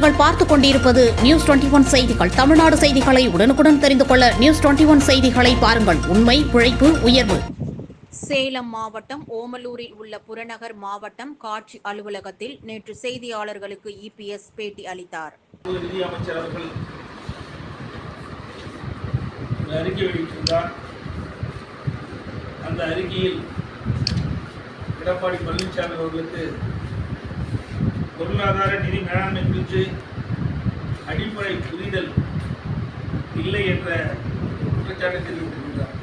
நீங்கள் பார்த்துக் கொண்டிருப்பது நியூஸ் டுவெண்டி ஒன் செய்திகள். தமிழ்நாடு செய்திகளை உடனுக்குடன் தெரிந்து கொள்ள நியூஸ் டுவெண்டி ஒன் செய்திகளை பாருங்கள். உண்மை உழைப்பு உயர்வு. சேலம் மாவட்டம் ஓமலூரில் உள்ள புறநகர் மாவட்டம் காட்சி அலுவலகத்தில் நேற்று செய்தியாளர்களுக்கு இபிஎஸ் பேட்டி அளித்தார். அந்த அறிக்கையில் எடப்பாடி பழனிசாமி அவர்களுக்கு பொருளாதார நிதி மேலாண்மை குறித்து அடிப்படை புரிதல் இல்லை என்ற குற்றச்சாட்டை தெரிவித்திருக்கிறார்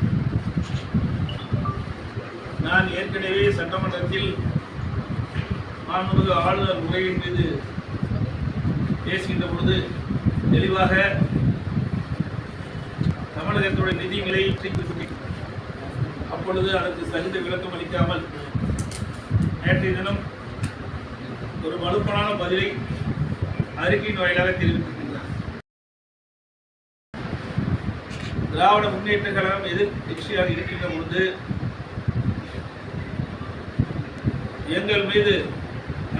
நான் ஏற்கனவே சட்டமன்றத்தில் மாண்புமிகு ஆளுநர் உரையின் மீது பேசுகின்ற பொழுது தெளிவாக தமிழகத்துடைய நிதி நிலையை குறிப்பிட்டேன். அப்பொழுது அதற்கு தகுந்த விளக்கம் அளிக்காமல் நேற்றைய தினம் ஒரு மலுப்பனான பதிலை அறிக்கையின் வாயிலாக தெரிவித்திருக்கின்றார் திராவிட முன்னேற்ற கழகம் எதிர் கட்சியாக இருக்கின்ற பொழுது எங்கள் மீது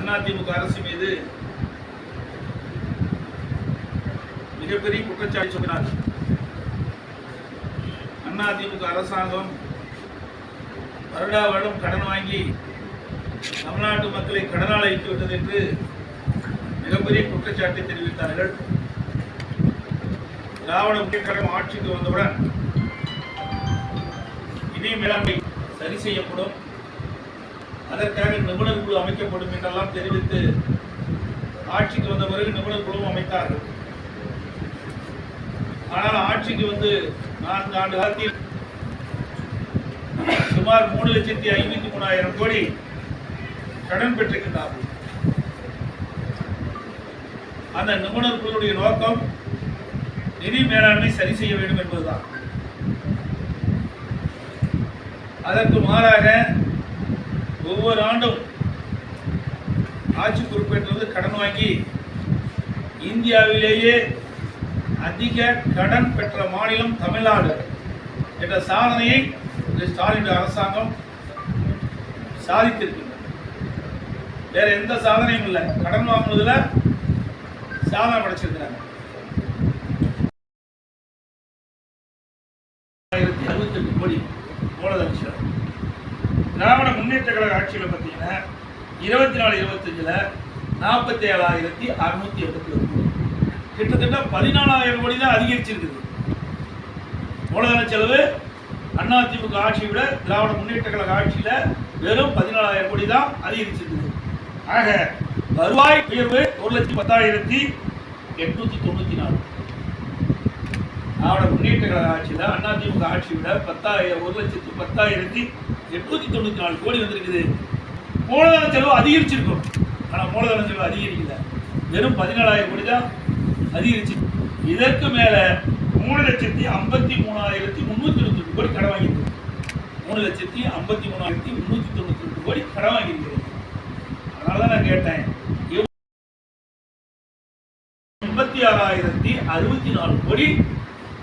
அதிமுக அரசு மீது மிகப்பெரிய குற்றச்சாட்டு சொன்னார் அதிமுக அரசாங்கம் வருடா வருடம் கடன் வாங்கி தமிழ்நாட்டு மக்களை கடனால் அழித்து விட்டது என்று மிகப்பெரிய குற்றச்சாட்டை தெரிவித்தார்கள். திராவிட முக்கிய ஆட்சிக்கு வந்தவுடன் நிதி மேலாண்மை சரி செய்யப்படும். அதற்காக நிபுணர் குழு அமைக்கப்படும் என்றெல்லாம் தெரிவித்து ஆட்சிக்கு வந்த பிறகு நிபுணர் குழுவும் அமைத்தார்கள். ஆனால் ஆட்சிக்கு வந்து நான்கு ஆண்டு காலத்தில் சுமார் மூணு லட்சத்தி ஐம்பத்தி மூணாயிரம் கோடி கடன் பெற்றிருக்கிறார்கள் அந்த நிபுணர் குழுடைய நோக்கம் நிதி மேலாண்மை சரி செய்ய வேண்டும் என்பதுதான். அதற்கு மாறாக ஒவ்வொரு ஆண்டும் ஆட்சி பொறுப்பேற்றது கடன் வாங்கி இந்தியாவிலேயே அதிக கடன் பெற்ற மாநிலம் தமிழ்நாடு என்ற சாதனையை ஸ்டாலின் அரசாங்கம் சாதித்திருக்கிறது வேற எந்த சாதனையும் இல்லை. கடன் வாங்குவதில் சாதனை படைச்சிருக்கிறாங்க. ஆயிரத்தி அறுபத்தெட்டு கோடி திராவிட முன்னேற்ற கழக ஆட்சியில் பார்த்தீங்கன்னா இருபத்தி நாலு இருபத்தஞ்சில் நாற்பத்தி ஏழாயிரத்தி அறுநூத்தி எண்பத்தி ஒன்பது கிட்டத்தட்ட பதினாலாயிரம் கோடி தான் அதிகரிச்சிருக்குது. மூலதன செலவு அதிமுக ஆட்சியை விட திராவிட முன்னேற்ற கழக ஆட்சியில் வெறும் பதினாலாயிரம் கோடி தான் அதிகரிச்சிருக்குது. ஆக வருவாய் உயர்வு ஒரு லட்சத்தி பத்தாயிரத்தி எட்நூத்தி தொண்ணூத்தி நாலு. அவனோட முன்னேற்ற கழக ஆட்சியில் அதிமுக ஆட்சியை விட பத்தாயிரம் ஒரு லட்சத்தி பத்தாயிரத்தி எட்நூத்தி தொண்ணூத்தி நாலு கோடி வந்திருக்குது. மூலதன செலவு அதிகரிச்சிருக்கும். ஆனால் மூலதன செலவு அதிகரிக்கல. வெறும் பதினாலாயிரம் கோடி தான் அதிகரிச்சு. இதற்கு மேலே மூணு லட்சத்தி ஐம்பத்தி மூணாயிரத்தி முந்நூற்றி தொண்ணூத்தி ரெண்டு கோடி கடன் வாங்கியிருக்கு. மூணு லட்சத்தி ஐம்பத்தி மூணாயிரத்தி முந்நூற்றி தொண்ணூற்றி ரெண்டு கோடி கடன் வாங்கியிருக்கிறது அதனால நான் கேட்டேன். எண்பத்தி ஆறாயிரத்தி அறுபத்தி நாலு கோடி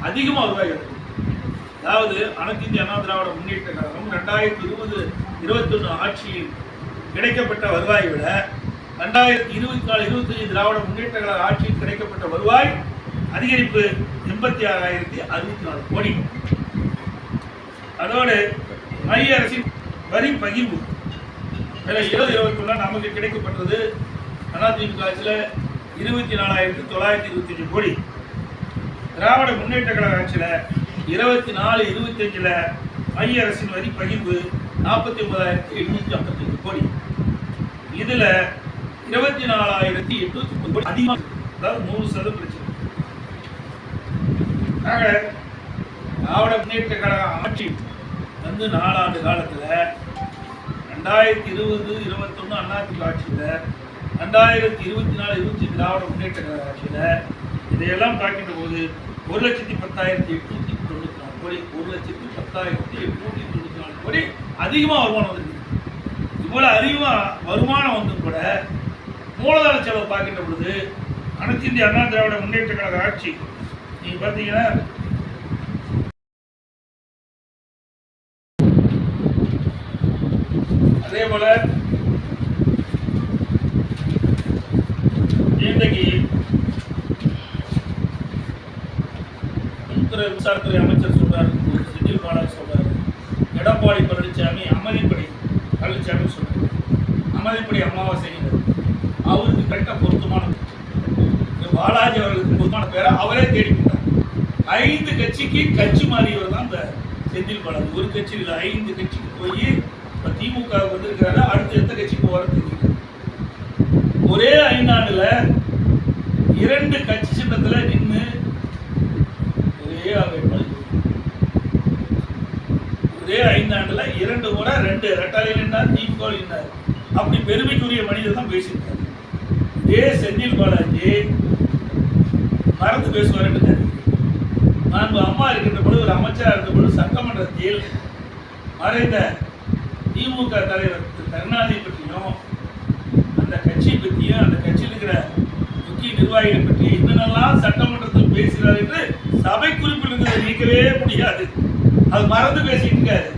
அதிகமா வருவாய் வருது அதாவது அனைத்து இந்திய அண்ணா திராவிட முன்னேற்ற கழகம் ரெண்டாயிரத்தி இருபது இருபத்தொன்னு ஆட்சியில் கிடைக்கப்பட்ட வருவாயை விட ரெண்டாயிரத்தி இருபத்தி நாலு இருபத்தஞ்சு திராவிட முன்னேற்ற கழக ஆட்சியில் கிடைக்கப்பட்ட வருவாய் அதிகரிப்பு எண்பத்தி ஆறாயிரத்தி அறுபத்தி நாலு கோடி. அதோடு மைய அரசின் வரி பகிர்வு. இருபது இருபத்தொன்னு நமக்கு கிடைக்கப்பட்டது அதிமுக ஆட்சியில் இருபத்தி நாலாயிரத்தி தொள்ளாயிரத்தி இருபத்தஞ்சு கோடி. திராவிட முன்னேற்ற கழக ஆட்சியில் இருபத்தி நாலு இருபத்தஞ்சில் மைய அரசின் வரி பகிர்வு நாற்பத்தி ஒன்பதாயிரத்தி எண்ணூற்றி ஐம்பத்தஞ்சு கோடி. இதில் இருபத்தி நாலாயிரத்தி எட்நூத்தி ஒன்பது கோடி. அதிகமாக அதாவது நூறு சதவீதம் பிரச்சனை. ஆக திராவிட முன்னேற்ற கழக ஆட்சி வந்து நாலாண்டு காலத்தில் ரெண்டாயிரத்தி இருபது இருபத்தொன்று அண்ணாதிமுக ஆட்சியில் ரெண்டாயிரத்தி இருபத்தி நாலு இருபத்தி திராவிட முன்னேற்ற கழக ஆட்சியில் இதையெல்லாம் பார்க்கின்ற போது ஒரு லட்சத்தி பத்தாயிரத்தி எட்நூத்தி தொண்ணூத்தி நாலு கோடி ஒரு லட்சத்தி பத்தாயிரத்தி எட்நூத்தி தொண்ணூத்தி நாலு கோடி அதிகமாக வருமானம் வந்திருக்கு. இவ்வளவு அதிகமாக வருமானம் வந்தும் கூட மூலதன செலவு பார்க்கின்ற பொழுது அனைத்து இந்திய அண்ணா திராவிட முன்னேற்ற கழக ஆட்சி நீங்கள் பார்த்தீங்கன்னா போல. இன்றைக்கு உள்துறை விசாரத்துறை அமைச்சர் சொல்றார் செந்தில் பாலாஜி சொல்றாரு. எடப்பாடி பழனிசாமி அமைதிப்படி பழனிசாமி சொல்றாரு. அமைதிப்படி அமாவாசைங்கிறது அவருக்கு கரெக்டாக பொருத்தமான பாலாஜி அவர்களுக்கு பொருத்தமான பேரை அவரே தேடி தேடிக்கிட்டார் ஐந்து கட்சிக்கு கட்சி மாறியவர் தான் இந்த செந்தில் பாலாஜி. ஒரு கட்சியில் ஐந்து கட்சிக்கு போய் திமுக வந்திருக்கிறாரு அடுத்து எந்த கட்சிக்கு போகிற ஒரே ஐந்தாண்டுல இரண்டு கட்சி சின்னத்துல நின்று ஒரே வேட்பாளர் ஒரே ஐந்தாண்டுல இரண்டு முறை ரெண்டு ரெட்டாலையில் நின்றார் திமுக நின்றார் அப்படி பெருமைக்குரிய மனிதர் தான் பேசியிருக்காரு. இதே செந்தில் பாலாஜி மறந்து பேசுவார் என்று நான் அம்மா இருக்கின்ற பொழுது ஒரு அமைச்சராக இருந்த பொழுது சட்டமன்றத்தில் மறைந்த திமுக தலைவர் திரு கருணாநிதி பற்றியும் அந்த கட்சியை பற்றியும் அந்த கட்சியில் இருக்கிற முக்கிய நிர்வாகிகள் பற்றி என்னென்னலாம் சட்டமன்றத்தில் பேசுகிறார் என்று சபை குறிப்பில் இருக்கிறத நீக்கவே முடியாது. அது மறந்து பேசிட்டு இருக்காரு.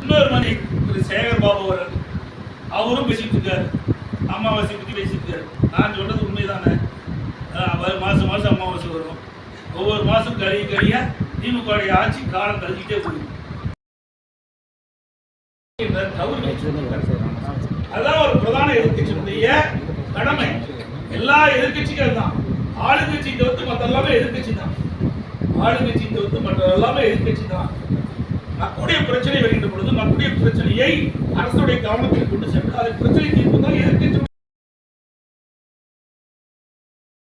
இன்னொரு மணி திரு சேகர் பாபு அவர்கள். அவரும் பேசிட்டு இருக்காரு. அமாவாசை பற்றி பேசிட்டு இருக்காரு. நான் சொல்றது உண்மைதானே? அஹ் மாசம் மாசம் அமாவாசை வரும். ஒவ்வொரு மாதம் கழிய கழிய திமுக ஆட்சி காலம் கழிஞ்சிட்டே போயிடும் அதுதான் ஒரு பிரதான எதிர்கட்சியினுடைய கடமை. எல்லா எதிர்கட்சிகள் தான். ஆளுங்கட்சி தவிர்த்து மற்ற எல்லாமே எதிர்க்கட்சி தான். ஆளுங்கட்சி தவிர்த்து மற்ற எல்லாமே எதிர்க்கட்சி தான். மக்களுடைய பிரச்சனை வருகின்ற பொழுது மக்களுடைய பிரச்சனையை அரசுடைய கவனத்தில் கொண்டு சென்று அதை பிரச்சனை தீர்ப்பு தான் எதிர்க்கட்சி